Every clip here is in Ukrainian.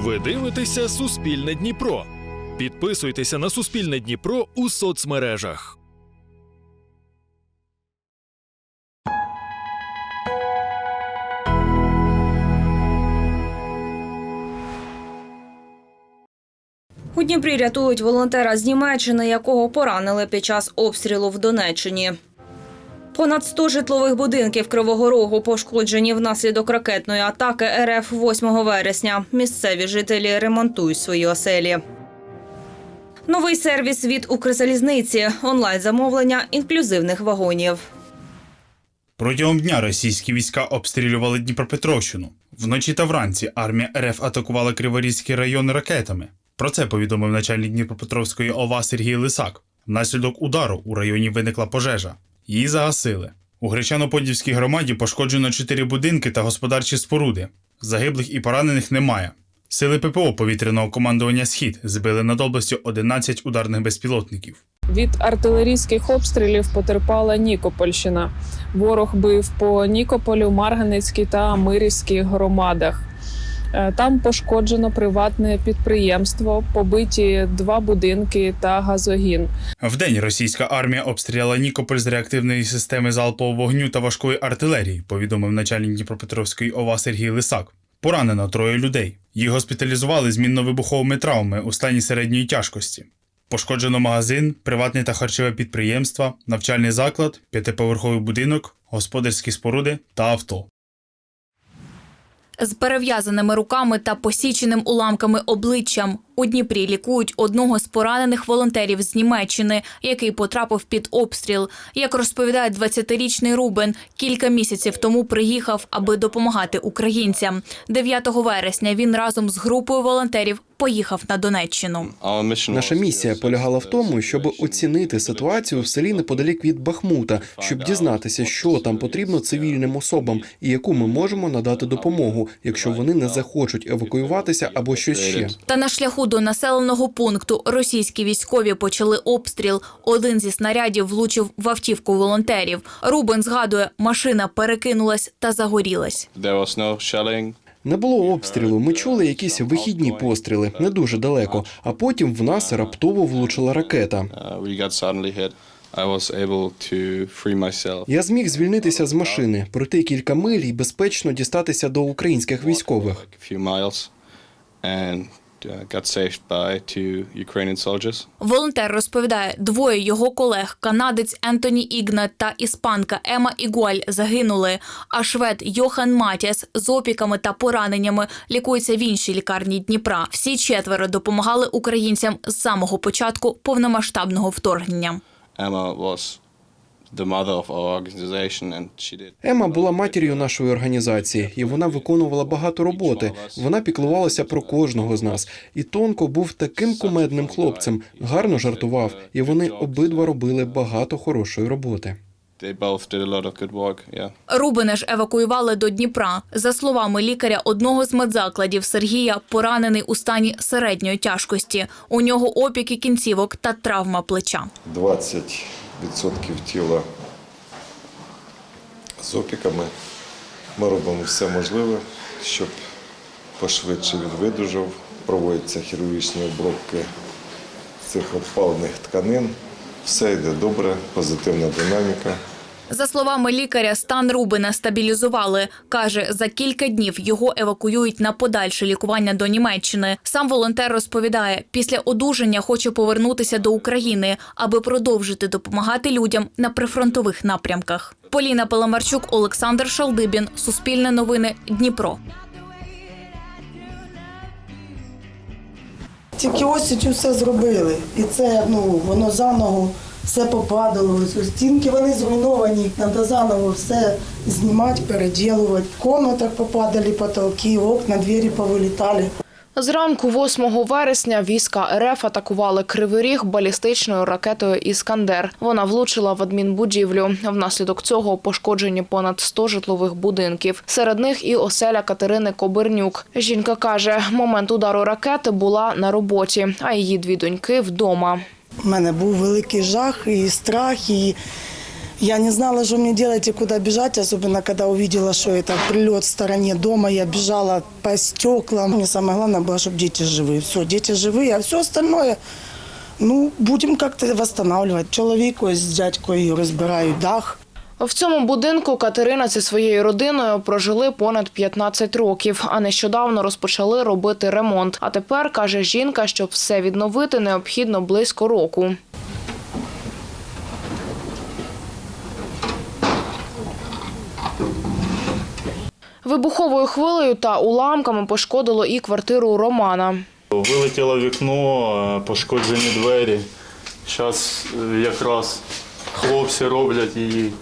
Ви дивитеся Суспільне Дніпро. Підписуйтеся на Суспільне Дніпро у соцмережах. У Дніпрі рятують волонтера з Німеччини, якого поранили під час обстрілу в Донеччині. Понад 100 житлових будинків Кривого Рогу пошкоджені внаслідок ракетної атаки РФ 8 вересня. Місцеві жителі ремонтують свої оселі. Новий сервіс від Укрзалізниці, онлайн-замовлення інклюзивних вагонів. Протягом дня російські війська обстрілювали Дніпропетровщину. Вночі та вранці армія РФ атакувала Криворізький район ракетами. Про це повідомив начальник Дніпропетровської ОВА Сергій Лисак. Внаслідок удару у районі виникла пожежа. Її загасили. У Гречано-Подільській громаді пошкоджено чотири будинки та господарчі споруди. Загиблих і поранених немає. Сили ППО повітряного командування Схід збили над областю 11 ударних безпілотників. Від артилерійських обстрілів потерпала Нікопольщина. Ворог бив по Нікополю, Марганецькій та Мирівській громадах. Е, Там пошкоджено приватне підприємство, побиті два будинки та газогін. Вдень російська армія обстріляла Нікополь з реактивної системи залпового вогню та важкої артилерії, повідомив начальник Дніпропетровської ОВА Сергій Лисак. Поранено троє людей. Їх госпіталізували з мінно-вибуховими травмами у стані середньої тяжкості. Пошкоджено магазин, приватне та харчове підприємство, навчальний заклад, п'ятиповерховий будинок, господарські споруди та авто. З перев'язаними руками та посіченим уламками обличчям у Дніпрі лікують одного з поранених волонтерів з Німеччини, який потрапив під обстріл. Як розповідає 20-річний Рубен, кілька місяців тому приїхав, аби допомагати українцям. 9 вересня він разом з групою волонтерів поїхав на Донеччину. Наша місія полягала в тому, щоб оцінити ситуацію в селі неподалік від Бахмута, щоб дізнатися, що там потрібно цивільним особам і яку ми можемо надати допомогу, якщо вони не захочуть евакуюватися або щось ще. Та на шляху до населеного пункту російські військові почали обстріл. Один зі снарядів влучив в автівку волонтерів. Рубен згадує, машина перекинулась та загорілась. Не було обстрілу. Ми чули якісь вихідні постріли, не дуже далеко. А потім в нас раптово влучила ракета. Uh. Я зміг звільнитися з машини, пройти кілька миль і безпечно дістатися до українських військових. Uh, got saved by two Ukrainian soldiers. Волонтер розповідає, двоє його колег, канадець Ентоні Ігнат та іспанка Ема Ігуаль загинули. А швед Йохан Матіас з опіками та пораненнями лікується в іншій лікарні Дніпра. Всі четверо допомагали українцям з самого початку повномасштабного вторгнення. Emma was Ема була матір'ю нашої організації, і вона виконувала багато роботи. Вона піклувалася про кожного з нас. І Тонко був таким кумедним хлопцем, гарно жартував, і вони обидва робили багато хорошої роботи. Рубина ж евакуювали до Дніпра. За словами лікаря одного з медзакладів Сергія, поранений у стані середньої тяжкості. У нього опіки кінцівок та травма плеча. 20% тіла з опіками. Ми робимо все можливе, щоб пошвидше він видужав. Проводяться хірургічні обробки цих обпалених тканин. Все йде добре, позитивна динаміка. За словами лікаря, стан Рубина стабілізували. Каже, за кілька днів його евакуюють на подальше лікування до Німеччини. Сам волонтер розповідає, після одужання хоче повернутися до України, аби продовжити допомагати людям на прифронтових напрямках. Поліна Паламарчук, Олександр Шалдибін, Суспільне новини, Дніпро. Тільки осінню все зробили. І це ну, воно заново все попадало. Стінки вони зруйновані, треба заново все знімати, переділувати. В комнатах попадали потолки, окна, двері повилітали. Зранку 8 вересня війська РФ атакували Кривий Ріг балістичною ракетою Іскандер. Вона влучила в адмінбудівлю. Внаслідок цього пошкоджені понад 100 житлових будинків. Серед них і оселя Катерини Кобернюк. Жінка каже, момент удару ракети була на роботі, а її дві доньки вдома. У мене був великий жах і страх, і Я не знала, что мне делать и куда бежать, особенно когда увидела, что это прилет в стороне дома. Я бежала по стеклам. Мне самое главное было, чтобы дети живые. Все, дети живые, а все остальное, ну, будем как-то восстанавливать. Чоловіку з дядькою розбирають дах. В цьому будинку Катерина зі своєю родиною прожили понад 15 років, а нещодавно розпочали робити ремонт. А тепер каже жінка, щоб все відновити, необхідно близько року. Вибуховою хвилею та уламками пошкодило і квартиру Романа. Вилетіло вікно, е, пошкоджені двері. Зараз якраз хлопці роблять її.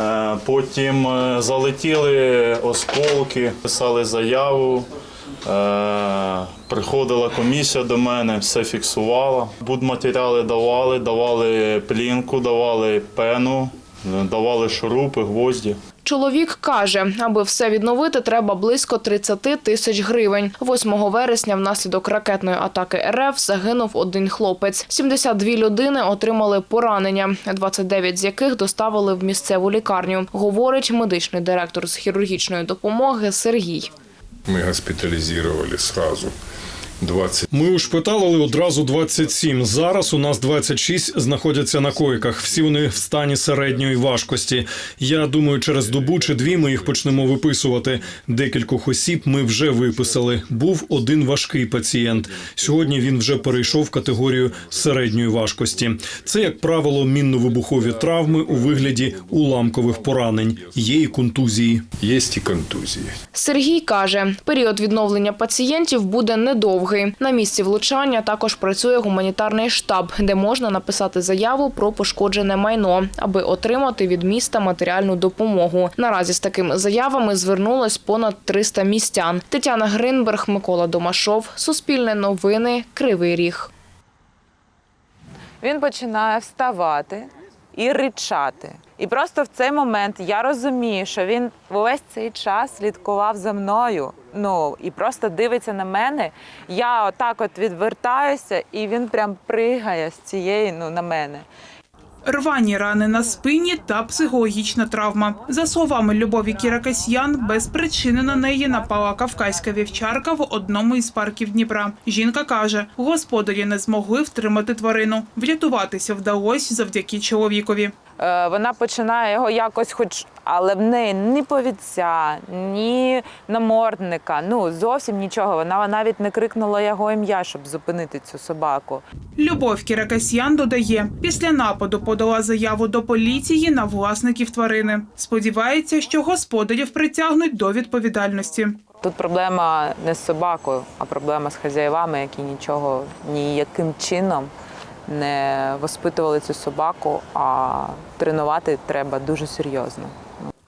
Е, Потім е, залетіли осколки, писали заяву. Е, Приходила комісія до мене, все фіксувала. Будматеріали давали, давали плінку, давали пену, давали шурупи, гвозді. Чоловік каже, аби все відновити, треба близько 30 тисяч гривень. 8 вересня внаслідок ракетної атаки РФ загинув один хлопець. 72 людини отримали поранення, 29 з яких доставили в місцеву лікарню, говорить медичний директор з хірургічної допомоги Сергій. Мы госпитализировали сразу 20 Ми ушпиталили одразу 27. Зараз у нас 26 знаходяться на койках. Всі вони в стані середньої важкості. Я думаю, через добу чи дві ми їх почнемо виписувати. Декількох осіб ми вже виписали. Був один важкий пацієнт. Сьогодні він вже перейшов в категорію середньої важкості. Це, як правило, мінно-вибухові травми у вигляді уламкових поранень. Є і контузії. есть и контузии. Сергій каже, період відновлення пацієнтів буде недовгий. На місці влучання також працює гуманітарний штаб, де можна написати заяву про пошкоджене майно, аби отримати від міста матеріальну допомогу. Наразі з такими заявами звернулось понад 300 містян. Тетяна Гринберг, Микола Домашов, Суспільне новини, Кривий Ріг. він починає вставати і ричати. І просто в цей момент я розумію, що він увесь цей час слідкував за мною. Ну і просто дивиться на мене. Я отак от відвертаюся, і він прям пригає з цієї ну на мене. Рвані рани на спині та психологічна травма. За словами Любові Кіракасьян, без причини на неї напала кавказька вівчарка в одному із парків Дніпра. Жінка каже, господарі не змогли втримати тварину. Врятуватися вдалося завдяки чоловікові. Е, вона починає його якось, хоч, але в неї ні повідця, ні намордника. Ну зовсім нічого. Вона навіть не крикнула його ім'я, щоб зупинити цю собаку. Любов Кіракасьян додає, після нападу подала заяву до поліції на власників тварини. Сподівається, що господарів притягнуть до відповідальності. Тут проблема не з собакою, а проблема з хазяєвами, які нічого ніяким чином не воспитували цю собаку, а тренувати треба дуже серйозно.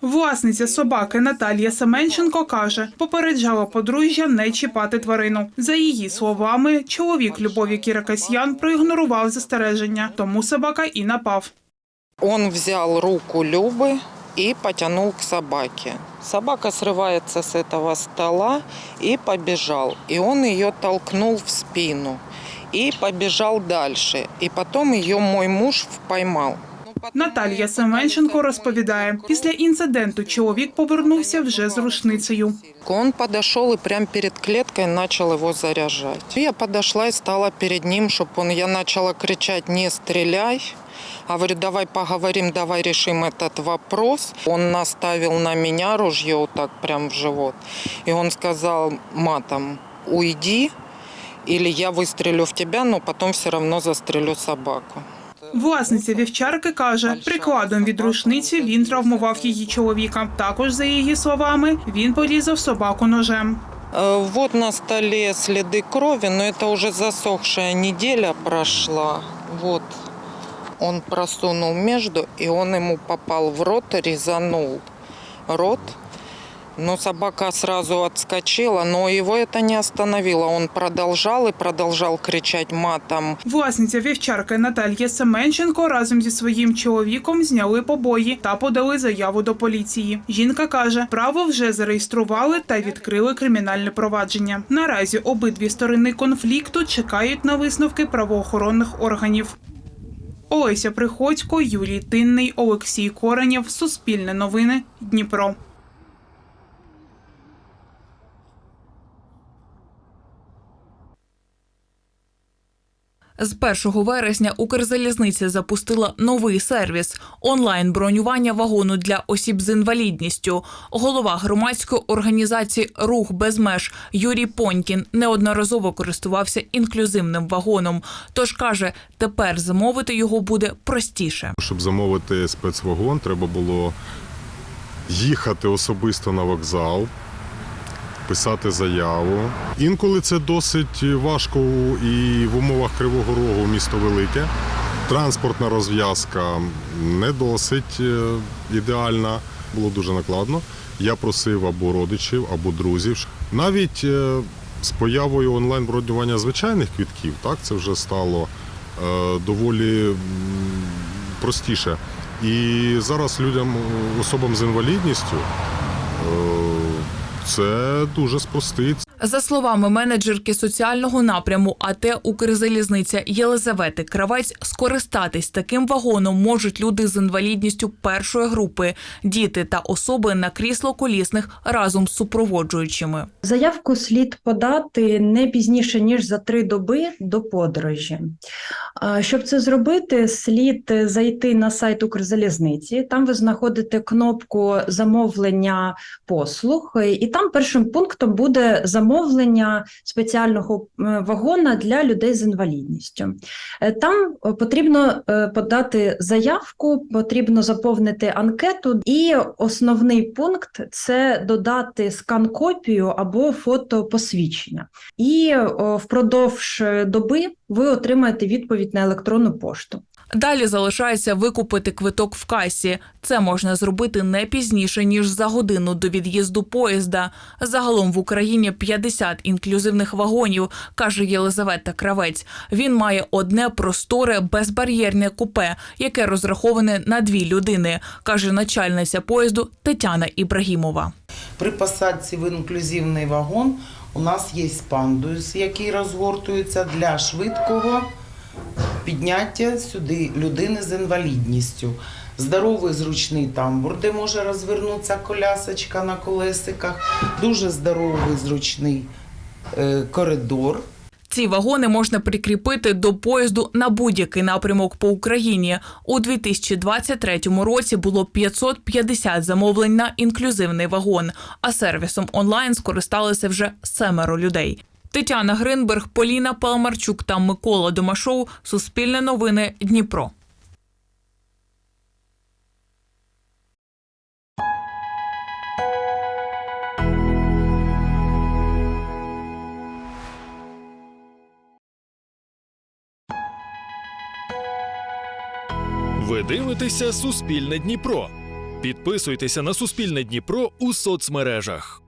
Власниця собаки Наталія Семенченко каже, попереджала подружжя не чіпати тварину. За її словами, чоловік Любові Кіракасьян проігнорував застереження, тому собака і напав. Он взял руку Любы и потянул к собаке. Собака срывается с этого стола и побежал. И он ее толкнул в спину и побежал дальше. И потом ее мой муж поймал. Наталія Семенченко розповідає, після інциденту чоловік повернувся вже з рушницею. Он подошел и прямо перед клеткой начал его заряжать. Я подошла и стала перед ним, чтобы он, я начала кричать «не стреляй». Говорю, давай поговорим, давай решим этот вопрос. Он наставил на меня ружье вот так прям в живот. И он сказал матом, уйди, или я выстрелю в тебя, но потом все равно застрелю собаку. Власниця вівчарки каже, прикладом від рушниці він травмував її чоловіка. Також, за її словами, він порізав собаку ножем. Э, Вот на столе следы крови, но это уже засохшая неделя прошла. Вот он просунул между, и он ему попал в рот, резанул рот. Но собака сразу отскочила, но его это не остановило. Он продолжал и продолжал кричать матом. Власниця вівчарки Наталія Семенченко разом зі своїм чоловіком зняли побої та подали заяву до поліції. Жінка каже, право вже зареєстрували та відкрили кримінальне провадження. Наразі обидві сторони конфлікту чекають на висновки правоохоронних органів. Олеся Приходько, Юрій Тинний, Олексій Коренєв. Суспільне новини. Дніпро. З 1 вересня Укрзалізниця запустила новий сервіс онлайн бронювання вагону для осіб з інвалідністю. Голова громадської організації Рух без меж Юрій Понькін неодноразово користувався інклюзивним вагоном. Тож каже, тепер замовити його буде простіше. Щоб замовити спецвагон, треба було їхати особисто на вокзал, писати заяву. Інколи це досить важко і в умовах Кривого Рогу місто велике. Транспортна розв'язка не досить е, ідеальна, було дуже накладно. Я просив або родичів, або друзів. Навіть е, з появою онлайн бронювання звичайних квітків, так це вже стало е, доволі простіше. І зараз людям, особам з інвалідністю, це дуже спростить. За словами менеджерки соціального напряму АТ Укрзалізниця Єлизавети Кравець, скористатись таким вагоном можуть люди з інвалідністю першої групи, діти та особи на крісло-колісних разом з супроводжуючими. Заявку слід подати не пізніше ніж за три доби до подорожі. Щоб це зробити, слід зайти на сайт Укрзалізниці. Там ви знаходите кнопку замовлення послуг, і там першим пунктом буде замовлення спеціального е, вагона для людей з інвалідністю. Е, Там е, потрібно подати заявку, потрібно заповнити анкету, і основний пункт це додати скан-копію або фото посвідчення. І впродовж доби ви отримаєте відповідь на електронну пошту. Далі залишається викупити квиток в касі. Це можна зробити не пізніше ніж за годину до від'їзду поїзда. Загалом в Україні 50 інклюзивних вагонів, каже Єлизавета Кравець. Він має одне просторе безбар'єрне купе, яке розраховане на дві людини, каже начальниця поїзду Тетяна Ібрагімова. При посадці в інклюзивний вагон у нас є пандус, який розгортується для швидкого підняття сюди людини з інвалідністю. Здоровий зручний тамбур, де може розвернутися колясочка на колесиках, дуже здоровий зручний е, коридор. Ці вагони можна прикріпити до поїзду на будь-який напрямок по Україні. У 2023 році було 550 замовлень на інклюзивний вагон, а сервісом онлайн скористалися вже семеро людей. Тетяна Гринберг, Поліна Паламарчук та Микола Домашов. Суспільне новини Дніпро. Ви дивитеся Суспільне Дніпро. Підписуйтеся на Суспільне Дніпро у соцмережах.